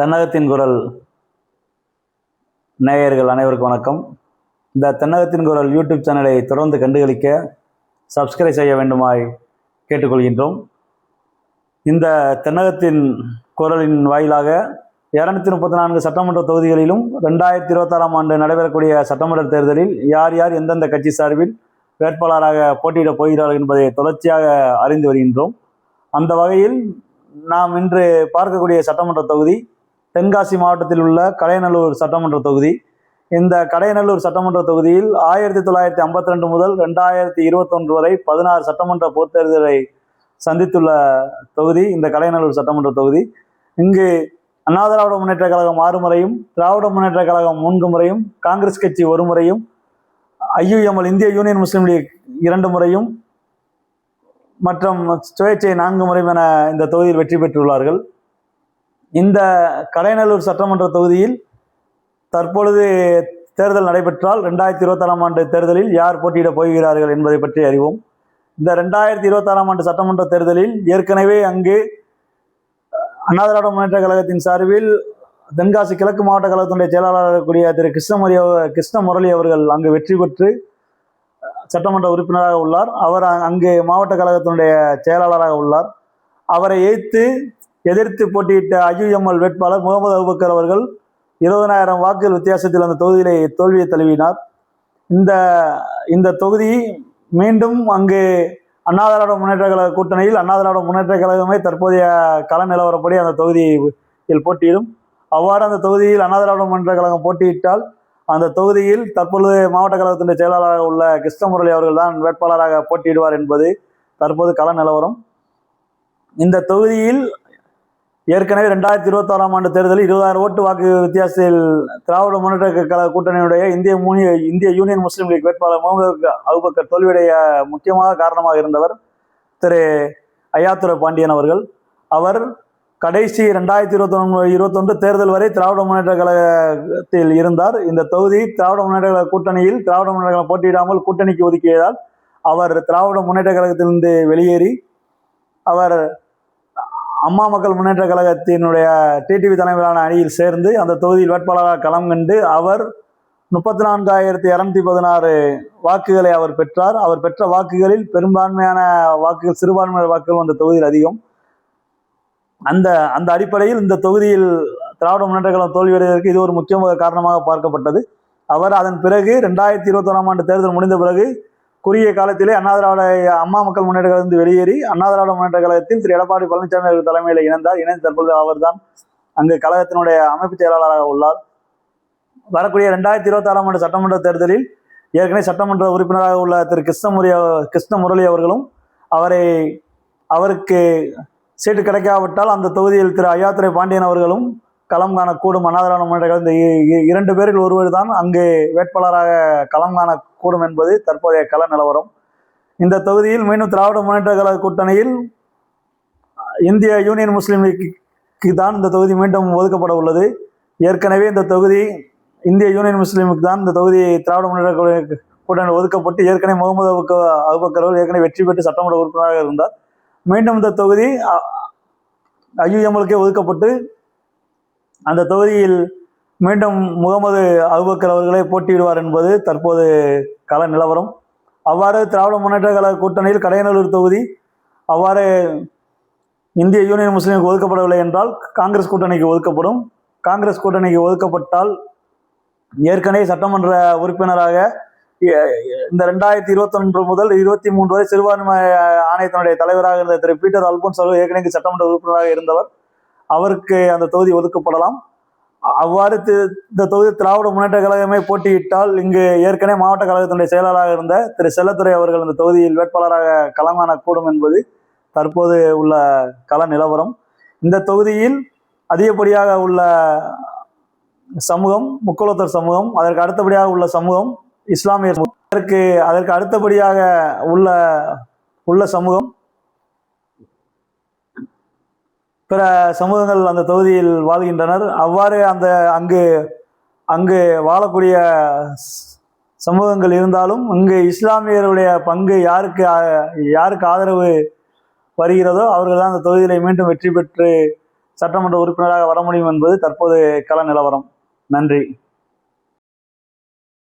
தென்னகத்தின் குரல் நேயர்கள் அனைவருக்கும் வணக்கம். இந்த தென்னகத்தின் குரல் யூடியூப் சேனலை தொடர்ந்து கண்டுகளிக்க சப்ஸ்கிரைப் செய்ய வேண்டுமாய் கேட்டுக்கொள்கின்றோம். இந்த தென்னகத்தின் குரலின் வாயிலாக இரநூத்தி முப்பத்தி நான்கு சட்டமன்ற தொகுதிகளிலும் ரெண்டாயிரத்தி இருபத்தாறாம் ஆண்டு நடைபெறக்கூடிய சட்டமன்ற தேர்தலில் யார் யார் எந்தெந்த கட்சி சார்பில் வேட்பாளராக போட்டியிடப் போகிறார்கள் என்பதை தொடர்ச்சியாக அறிந்து வருகின்றோம். அந்த வகையில் நாம் இன்று பார்க்கக்கூடிய சட்டமன்ற தொகுதி தென்காசி மாவட்டத்தில் உள்ள கடையநல்லூர் சட்டமன்ற தொகுதி. இந்த கடையநல்லூர் சட்டமன்ற தொகுதியில் ஆயிரத்தி தொள்ளாயிரத்தி ஐம்பத்தி ரெண்டு முதல் ரெண்டாயிரத்தி இருபத்தொன்று வரை பதினாறு சட்டமன்ற பொதுத்தேர்தலை சந்தித்துள்ள தொகுதி இந்த கடையநல்லூர் சட்டமன்ற தொகுதி. இங்கு அண்ணா திராவிட முன்னேற்ற கழகம் ஆறு முறையும் திராவிட முன்னேற்ற கழகம் மூன்று முறையும் காங்கிரஸ் கட்சி ஒரு முறையும் ஐயுஎம்எல் இந்திய யூனியன் முஸ்லீம் லீக் இரண்டு முறையும் மற்றும் சுயேட்சை நான்கு முறையும் என இந்த தொகுதியில் வெற்றி பெற்றுள்ளார்கள். இந்த கலைநல்லூர் சட்டமன்ற தொகுதியில் தற்பொழுது தேர்தல் நடைபெற்றால் ரெண்டாயிரத்தி இருபத்தாறாம் ஆண்டு தேர்தலில் யார் போட்டியிடப் போகிறார்கள் என்பதை பற்றி அறிவோம். இந்த ரெண்டாயிரத்தி இருபத்தாறாம் ஆண்டு சட்டமன்ற தேர்தலில் ஏற்கனவே அங்கு அண்ணா திராவிட முன்னேற்ற கழகத்தின் சார்பில் தென்காசி கிழக்கு மாவட்ட கழகத்தினுடைய செயலாளராக கூடிய திரு கிருஷ்ணமுரி கிருஷ்ண முரளி அவர்கள் அங்கு வெற்றி பெற்று சட்டமன்ற உறுப்பினராக உள்ளார். அவர் அங்கு மாவட்ட கழகத்தினுடைய செயலாளராக உள்ளார். அவரை எய்த்து எதிர்த்து போட்டியிட்ட அஜிஎம்எல் வேட்பாளர் முகமது அபுபக்கர் அவர்கள் இருபதனாயிரம் வாக்குகள் வித்தியாசத்தில் அந்த தொகுதியிலே தோல்வியை தழுவினார். இந்த இந்த தொகுதி மீண்டும் அங்கு அண்ணா திராவிட முன்னேற்ற கழக கூட்டணியில் அண்ணா திராவிட முன்னேற்ற கழகமே தற்போதைய கள நிலவரப்படி அந்த தொகுதியில் போட்டியிடும். அவ்வாறு அந்த தொகுதியில் அண்ணா திராவிட முன்னேற்ற கழகம் போட்டியிட்டால் அந்த தொகுதியில் தற்பொழுது மாவட்ட கழகத்தினுடைய செயலாளராக உள்ள கிருஷ்ணமுரளி அவர்கள் தான் வேட்பாளராக போட்டியிடுவார் என்பது தற்போது கள நிலவரம். இந்த தொகுதியில் ஏற்கனவே ரெண்டாயிரத்தி இருபத்தாறாம் ஆண்டு தேர்தலில் இருபதாயிரம் ஓட்டு வாக்கு வித்தியாசத்தில் திராவிட முன்னேற்ற கழக கூட்டணியுடைய இந்திய மூனிய இந்திய யூனியன் முஸ்லீம் லீக் வேட்பாளர் முகமது அபுபக்கர் தோல்வியுடைய முக்கியமாக காரணமாக இருந்தவர் திரு ஐயாத்துரை பாண்டியன் அவர்கள். அவர் கடைசி ரெண்டாயிரத்தி இருபத்தொன்று இருபத்தொன்று தேர்தல் வரை திராவிட முன்னேற்ற கழகத்தில் இருந்தார். இந்த தொகுதி திராவிட முன்னேற்ற கழக கூட்டணியில் திராவிட முன்னேற்ற கழகம் போட்டியிடாமல் கூட்டணிக்கு ஒதுக்கியதால் அவர் திராவிட முன்னேற்ற கழகத்திலிருந்து வெளியேறி அவர் அம்மா மக்கள் முன்னேற்ற கழகத்தினுடைய டிடிவி தலைமையிலான அணியில் சேர்ந்து அந்த தொகுதியில் வேட்பாளராக களம் கண்டு அவர் முப்பத்தி நான்காயிரத்தி இரநூத்தி பதினாறு வாக்குகளை அவர் பெற்றார். அவர் பெற்ற வாக்குகளில் பெரும்பான்மையான வாக்குகள் சிறுபான்மையான வாக்குகள் அந்த தொகுதியில் அதிகம். அந்த அந்த அடிப்படையில் இந்த தொகுதியில் திராவிட முன்னேற்ற கழகம் தோல்வியடைவதற்கு இது ஒரு முக்கிய காரணமாக பார்க்கப்பட்டது. அவர் அதன் பிறகு ரெண்டாயிரத்தி இருபத்தொன்னாம் ஆண்டு தேர்தல் முடிந்த பிறகு குறுகிய காலத்திலே அண்ணா திராவிட அம்மா மக்கள் முன்னேற்ற கழகத்திலிருந்து வெளியேறி அண்ணா திராவிட முன்னேற்ற கழகத்தில் திரு எடப்பாடி பழனிசாமி அவர்கள் தலைமையில் இணைந்தார். இணைந்து தற்பொழுது அவர்தான் அங்கு கழகத்தினுடைய அமைப்பு செயலாளராக உள்ளார். வரக்கூடிய ரெண்டாயிரத்தி இருபத்தாறாம் ஆண்டு சட்டமன்ற தேர்தலில் ஏற்கனவே சட்டமன்ற உறுப்பினராக உள்ள திரு கிருஷ்ணமுரி கிருஷ்ண முரளி அவர்களும் அவரை அவருக்கு சீட்டு கிடைக்காவிட்டால் அந்த தொகுதியில் திரு ஐயாத்துறை பாண்டியன் அவர்களும் களம் காணக்கூடும் அனாதரான திராவிட முன்னேற்ற இந்த இரண்டு பேரில் ஒருவர் தான் அங்கு வேட்பாளராக களம் காணக்கூடும் என்பது தற்போதைய கள நிலவரம். இந்த தொகுதியில் மீண்டும் திராவிட முன்னேற்ற கழக கூட்டணியில் இந்திய யூனியன் முஸ்லீம் லீக்கு தான் இந்த தொகுதி மீண்டும் ஒதுக்கப்பட உள்ளது. ஏற்கனவே இந்த தொகுதி இந்திய யூனியன் முஸ்லீமுக்கு தான் இந்த தொகுதி திராவிட முன்னேற்ற கூட்டணி ஒதுக்கப்பட்டு ஏற்கனவே முகமது அபுக்க அபுபக்கர் அவர்கள் ஏற்கனவே வெற்றி பெற்று சட்டமன்ற உறுப்பினராக இருந்தார். மீண்டும் இந்த தொகுதி ஐயுஎம்எல்கே ஒதுக்கப்பட்டு அந்த தொகுதியில் மீண்டும் முகமது அபுபக்கர் அவர்களே போட்டியிடுவார் என்பது தற்போது கள நிலவரம். அவ்வாறு திராவிட முன்னேற்ற கழக கூட்டணியில் கடையநல்லூர் தொகுதி அவ்வாறு இந்திய யூனியன் முஸ்லீமுக்கு ஒதுக்கப்படவில்லை என்றால் காங்கிரஸ் கூட்டணிக்கு ஒதுக்கப்படும். காங்கிரஸ் கூட்டணிக்கு ஒதுக்கப்பட்டால் ஏற்கனவே சட்டமன்ற உறுப்பினராக இந்த ரெண்டாயிரத்தி இருபத்தொன்று முதல் இருபத்தி மூன்று வரை சிறுபான்மை ஆணையத்தினுடைய தலைவராக இருந்த திரு பீட்டர் அல்போன்ஸ் அவர்கள் ஏற்கனவே சட்டமன்ற உறுப்பினராக இருந்தவர். அவருக்கு அந்த தொகுதி ஒதுக்கப்படலாம். அவ்வாறு தி- இந்த தொகுதி திராவிட முன்னேற்ற கழகமே போட்டியிட்டால் இங்கு ஏற்கனவே மாவட்ட கழகத்தினுடைய செயலாளராக இருந்த திரு செல்லத்துறை அவர்கள் இந்த தொகுதியில் வேட்பாளராக களமானக்கூடும் என்பது தற்போது உள்ள கள நிலவரம். இந்த தொகுதியில் அதிகப்படியாக உள்ள சமூகம் முக்குளத்தர் சமூகம் அதற்கு அடுத்தபடியாக உள்ள சமூகம் இஸ்லாமிய அதற்கு அதற்கு அடுத்தபடியாக உள்ள உள்ள சமூகம் பிற சமூகங்கள் அந்த தொகுதியில் வாழ்கின்றனர். அவ்வாறு அந்த அங்கு அங்கு வாழக்கூடிய சமூகங்கள் இருந்தாலும் இங்கு இஸ்லாமியருடைய பங்கு யாருக்கு யாருக்கு ஆதரவு வருகிறதோ அவர்கள் தான் அந்த தொகுதியிலே மீண்டும் வெற்றி பெற்று சட்டமன்ற உறுப்பினராக வர முடியும் என்பது தற்போது கள நிலவரம். நன்றி.